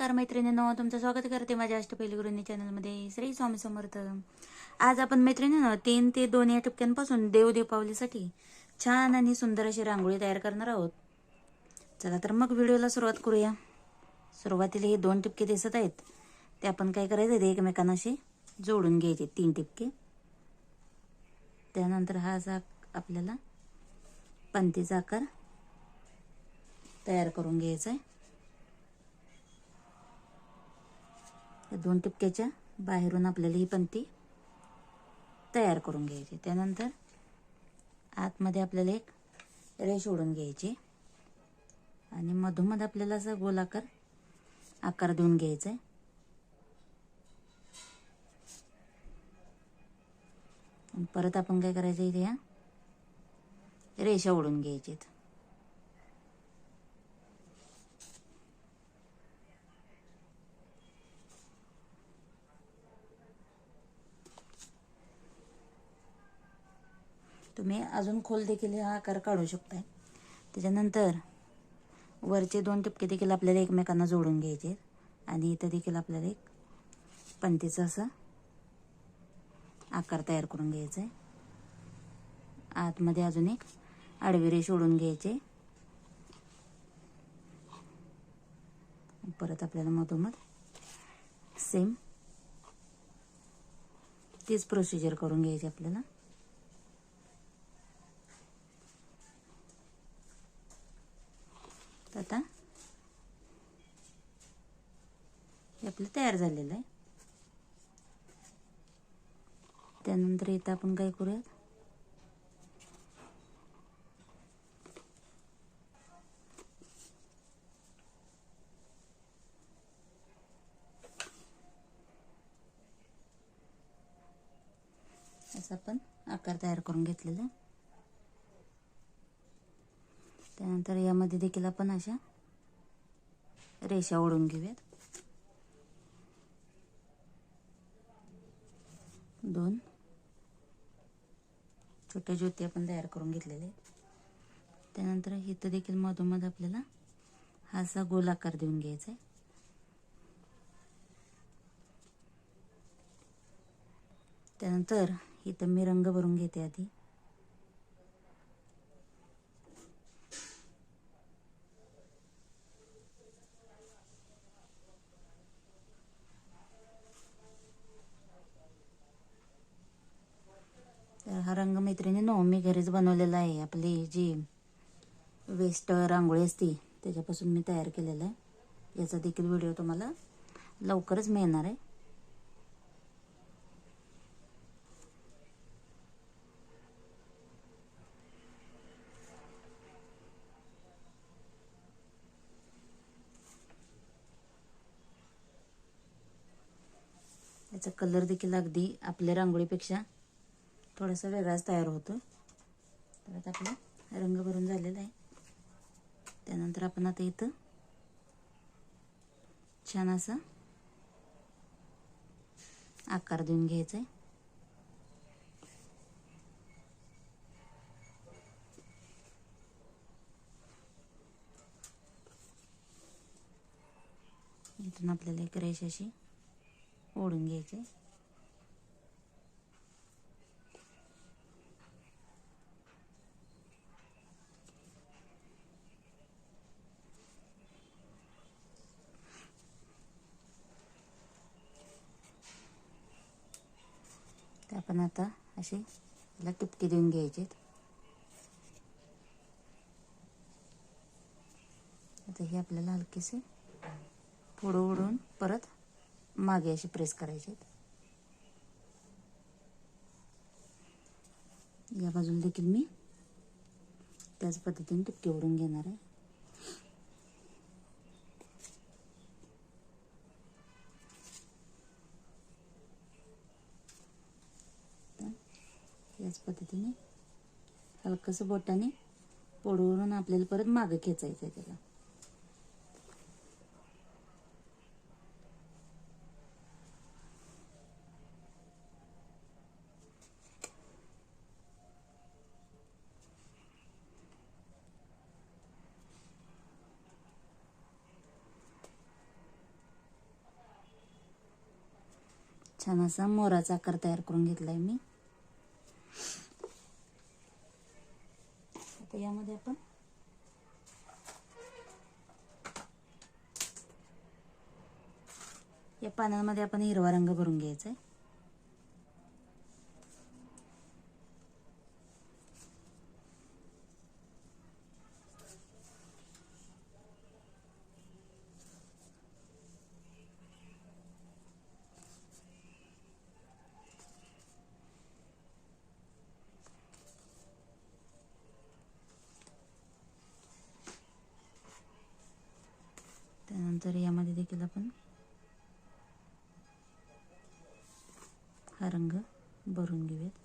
नमस्कार मैत्रिणींनो तुमचं स्वागत करते माझ्या अष्टपैली गुरुनी चॅनलमध्ये. श्री स्वामी समर्थ. आज आपण मैत्रिणींनो तीन ते दोन या टप्प्यांपासून देव दीपावलीसाठी छान आणि सुंदर अशी रांगोळी तयार करणार आहोत. चला तर मग व्हिडिओला सुरुवात करूया. सुरुवातीला हे दोन टिपके दिसत आहेत. ते आपण काय करायचं ते एकमेकांनाशी जोडून घ्यायचे तीन टिपके. त्यानंतर हा असा आपल्याला पंतीचा आकार तयार करून घ्यायचा आहे. या दोन टिपक्याच्या बाहेरून आपल्याला ही पंती तयार करून घ्यायची. त्यानंतर आतमध्ये आपल्याला एक रेष ओढून घ्यायची. आणि मधोमध आपल्याला असा गोलाकार आकार देऊन घ्यायचा आहे परत आपण काय करायचं इथे या रेषा ओढून घ्यायच्यात तुम्ही अजून खोल देखील हा आकार काढू शकताय. त्याच्यानंतर वरचे दोन टिपके देखील आपल्याला एकमेकांना जोडून घ्यायचे आणि इथं देखील आपल्याला एक पंतीचा असा आकार तयार करून घ्यायचा आहे आतमध्ये अजून एक आडवी रेष ओढून घ्यायचे. परत आपल्याला मधोमध सेम तीच प्रोसिजर करून घ्यायची आपल्याला. आता. हे आपलं तयार झालेलं आहे. त्यानंतर इथं आपण काय करूयात? असं आपण आकार तयार करून घेतलेला आहे. त्यानंतर यामध्ये देखील आपण अशा रेषा ओढून घेऊयात. दोन छोट्या ज्योती आपण तयार करून घेतलेले आहेत. त्यानंतर इथं देखील मधोमध आपल्याला हा असा गोल आकार देऊन घ्यायचा आहे. त्यानंतर इथं मी रंग भरून घेते आधी. तर हा रंग मैत्रिणी मी घरीच बनवलेला आहे. आपली जी वेस्ट रांगोळी असते त्याच्यापासून मी तयार केलेला आहे. याचा देखील व्हिडिओ तुम्हाला लवकरच मिळणार आहे. याचा कलर देखील अगदी आपल्या रांगोळीपेक्षा थोडासा वेगळाच तयार होतो. तर आता आपला रंग भरून झालेला आहे. त्यानंतर आपण आता इथं छान असा आकार देऊन घ्यायचा आहे. इथून आपल्याला एक रेष अशी ओढून घ्यायची आपण आता असे याला टिपके देऊन घ्यायचे आता हे आपल्याला हलकेसे पुढं उडून परत मागे असे प्रेस करायचे या बाजूला देखील मी त्याच पद्धतीने टिपके ओढून घेणार आहे. याच पद्धतीने हलकंसं बोटाने पोडवरून आपल्याला परत मागं खेचायचं आहे त्याला. छान असा मोराचा आकार तयार करून घेतलाय मी आता यामध्ये आपण या पानांमध्ये आपण हिरवा रंग भरून घ्यायचा आहे. त्यानंतर यामध्ये देखील आपण हा रंग भरून घेऊयात.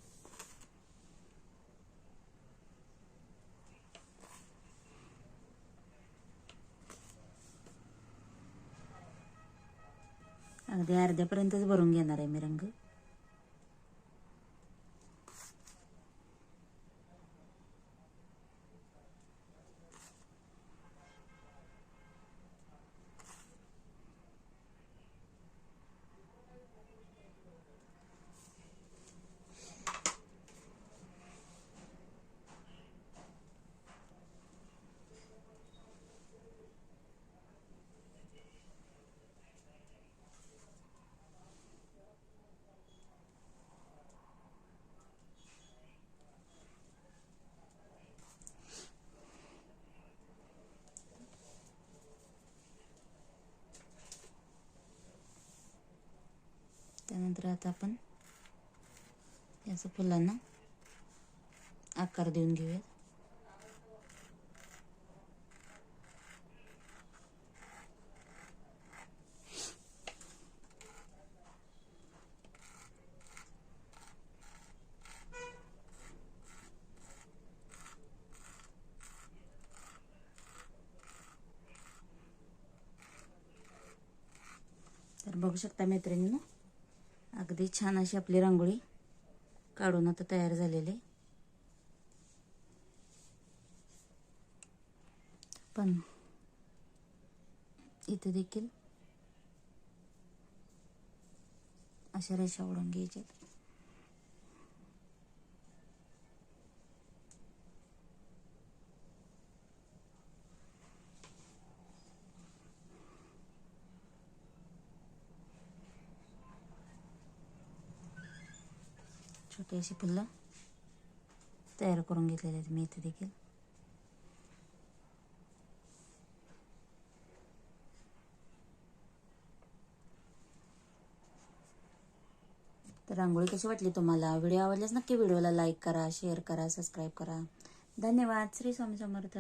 अगदी अर्ध्यापर्यंतच भरून घेणार आहे मी रंग. त्यानंतर आता आपण. याचं फुलांना आकार देऊन घेऊयात. तर बघू शकता मैत्रिणींनो अगदी छान अशी आपली रांगोळी काढून आता तयार झालेली आहे. पण इथे देखील अशा रेषा ओढून घ्यायच्यात छोटी अशी फुलं तयार करून घेतलेली आहेत मी इथे देखील. तर रांगोळी कशी वाटली तुम्हाला? व्हिडिओ आवडल्यास नक्की व्हिडिओला लाईक करा शेअर करा सबस्क्राईब करा. धन्यवाद. श्री स्वामी समर्थ.